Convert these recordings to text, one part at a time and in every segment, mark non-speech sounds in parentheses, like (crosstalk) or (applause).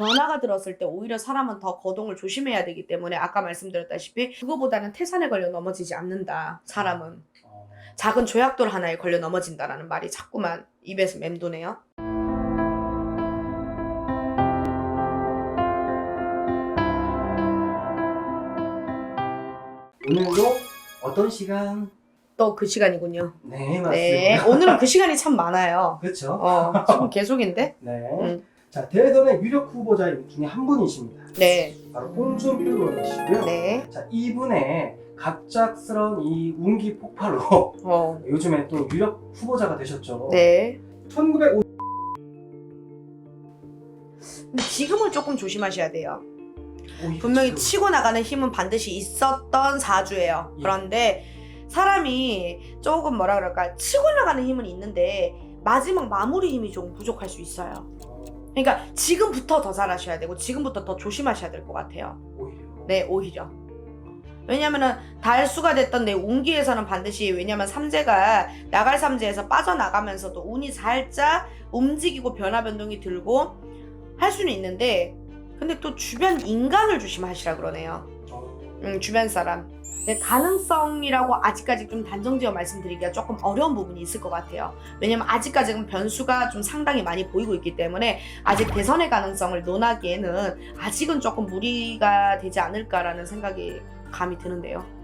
변화가 들었을 때 오히려 사람은 더 거동을 조심해야 되기 때문에 아까 말씀드렸다시피 그거보다는 태산에 걸려 넘어지지 않는다. 사람은 어, 작은 조약돌 하나에 걸려 넘어진다라는 말이 자꾸만 입에서 맴도네요. 오늘도 어떤 시간? 또 그 시간이군요. 네, 맞습니다. 네, 오늘은 그 시간이 참 많아요. 그렇죠. 어, 지금 계속인데? 네. 음. 자, 대선의 유력 후보자 중에 한 분이십니다. 네, 바로 홍준표 의원이시고요. 네, 자, 이분의 갑작스러운 이 운기 폭발로 어, (laughs) 요즘에 또 유력 후보자가 되셨죠. 네. 1950 근데 지금은 조금 조심하셔야 돼요. 분명히 치고 나가는 힘은 반드시 있었던 사주예요. 예. 그런데 사람이 조금 뭐라 그럴까 치고 나가는 힘은 있는데 마지막 마무리 힘이 좀 부족할 수 있어요. 그러니까 지금부터 더 잘하셔야 되고 지금부터 더 조심하셔야 될 것 같아요. 오히려. 네, 오히려. 왜냐면은 달수가 됐던 내 운기에서는 반드시 왜냐면 삼재가 나갈 삼재에서 빠져나가면서도 운이 살짝 움직이고 변화 변동이 들고 할 수는 있는데 근데 또 주변 인간을 조심하시라 그러네요. 어, 음, 주변 사람. 네, 가능성이라고 아직까지 좀 단정지어 말씀드리기가 조금 어려운 부분이 있을 것 같아요. 왜냐면 아직까지는 변수가 좀 상당히 많이 보이고 있기 때문에 아직 대선의 가능성을 논하기에는 아직은 조금 무리가 되지 않을까라는 생각이 감이 드는데요.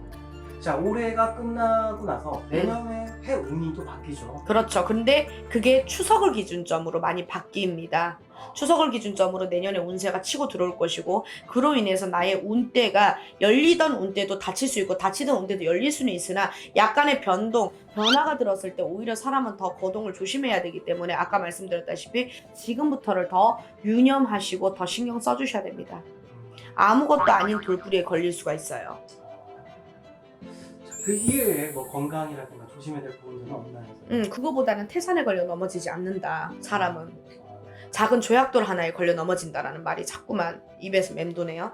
자, 올해가 끝나고 나서 내년에 해 운이 또 바뀌죠. 그렇죠. 근데 그게 추석을 기준점으로 많이 바뀝니다. 추석을 기준점으로 내년에 운세가 치고 들어올 것이고 그로 인해서 나의 운대가 열리던 운대도 닫힐 수 있고 닫히던 운대도 열릴 수는 있으나 약간의 변동, 변화가 들었을 때 오히려 사람은 더 거동을 조심해야 되기 때문에 아까 말씀드렸다시피 지금부터를 더 유념하시고 더 신경 써주셔야 됩니다. 아무것도 아닌 돌부리에 걸릴 수가 있어요. 자, 그 이외에 뭐 건강이라든가 조심해야 될 부분들은 없나요? 음, 그거보다는 태산에 걸려 넘어지지 않는다. 사람은. 어, 작은 조약돌 하나에 걸려 넘어진다라는 말이 자꾸만 입에서 맴도네요.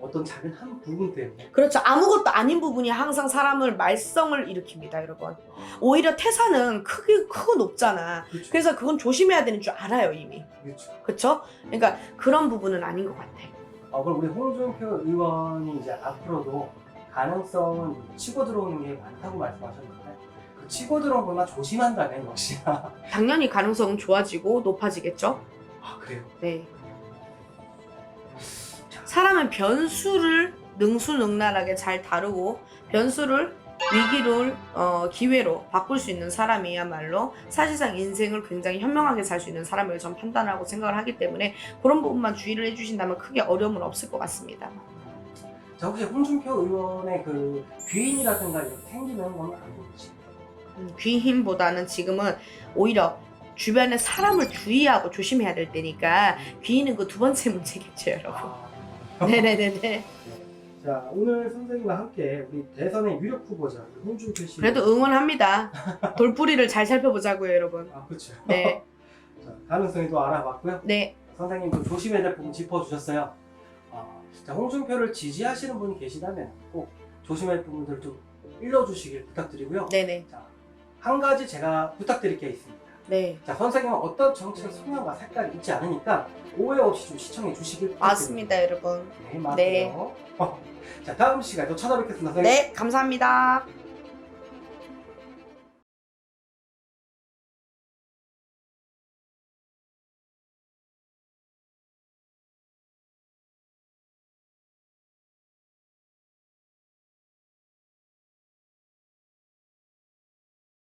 어떤 작은 한 부분 때문에 그렇죠. 아무것도 아닌 부분이 항상 사람을 말썽을 일으킵니다, 여러분. 오히려 태산은 크기 크고 높잖아. 그렇죠. 그래서 그건 조심해야 되는 줄 알아요, 이미. 그렇죠. 그렇죠? 그러니까 그런 부분은 아닌 것 같아. 어, 그럼 우리 홍준표 의원이 이제 앞으로도 가능성은 치고 들어오는 게 많다고 말씀하셨는데 그 치고 들어온 것만 조심한다면 역시나 (laughs) 당연히 가능성은 좋아지고 높아지겠죠? 아 그래요? 네. 사람은 변수를 능수능란하게 잘 다루고 변수를 위기를 어, 기회로 바꿀 수 있는 사람이야말로 사실상 인생을 굉장히 현명하게 살 수 있는 사람을 전 판단하고 생각을 하기 때문에 그런 부분만 주의를 해주신다면 크게 어려움은 없을 것 같습니다. 자 혹시 홍준표 의원의 그 귀인이라든가 이렇게 생기는 건안 보이지? 음, 귀힘보다는 지금은 오히려 주변에 사람을 주의하고 조심해야 될 때니까 귀인은 그 두 번째 (laughs) 문제겠죠, 여러분. 아. 네네네네. 자 오늘 선생님과 함께 우리 대선의 유력 후보자 홍준표 씨 그래도 응원합니다. 돌뿌리를 잘 살펴보자고요, 여러분. 아 그렇죠. 네, (laughs) 자, 가능성이 또 알아봤고요. 네. 선생님도 조심해야 될 부분 짚어주셨어요. 어, 자, 홍준표를 지지하시는 분이 계시다면 꼭 조심해야 할 부분들을 좀 일러주시길 부탁드리고요. 네네. 자, 한 가지 제가 부탁드릴 게 있습니다. 네. 자, 선생님은 어떤 정치적 성향과 색깔이 있지 않으니까 오해 없이 좀 시청해 주시길 부탁드립니다. 맞습니다, 여러분. 네, 맞아요. 네. (laughs) 자, 다음 시간에 또 찾아뵙겠습니다. 선생님. 네, 감사합니다.